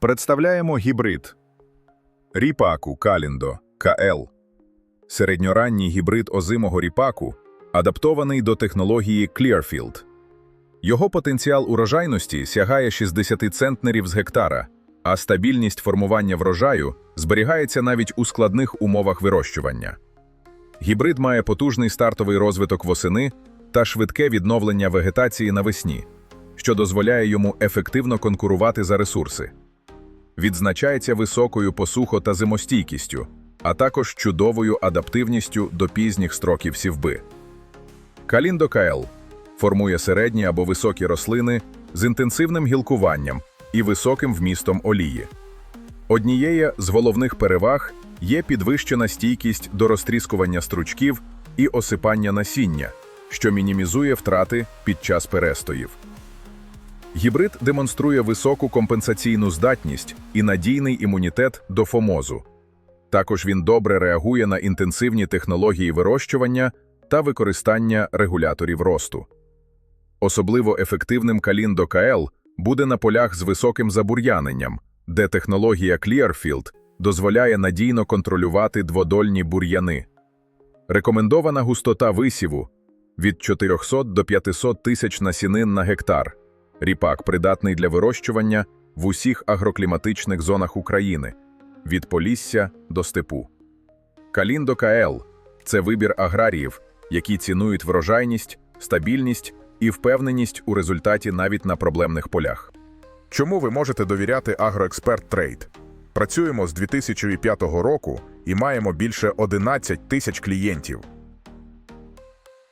Представляємо гібрид ріпаку Каліндо КЛ. Середньоранній гібрид озимого ріпаку, адаптований до технології Clearfield. Його потенціал урожайності сягає 60 центнерів з гектара, а стабільність формування врожаю зберігається навіть у складних умовах вирощування. Гібрид має потужний стартовий розвиток восени та швидке відновлення вегетації навесні, що дозволяє йому ефективно конкурувати за ресурси. Відзначається високою посухо та зимостійкістю, а також чудовою адаптивністю до пізніх строків сівби. Каліндо КЛ формує середні або високі рослини з інтенсивним гілкуванням і високим вмістом олії. Однією з головних переваг є підвищена стійкість до розтріскування стручків і осипання насіння, що мінімізує втрати під час перестоїв. Гібрид демонструє високу компенсаційну здатність і надійний імунітет до фомозу. Також він добре реагує на інтенсивні технології вирощування та використання регуляторів росту. Особливо ефективним Каліндо КЛ буде на полях з високим забур'яненням, де технологія Clearfield дозволяє надійно контролювати дводольні бур'яни. Рекомендована густота висіву від 400 до 500 тисяч насінин на гектар. Ріпак придатний для вирощування в усіх агрокліматичних зонах України від Полісся до степу. Каліндо КЛ – це вибір аграріїв, які цінують врожайність, стабільність і впевненість у результаті навіть на проблемних полях. Чому ви можете довіряти Агроексперт Трейд? Працюємо з 2005 року і маємо більше 11 тисяч клієнтів.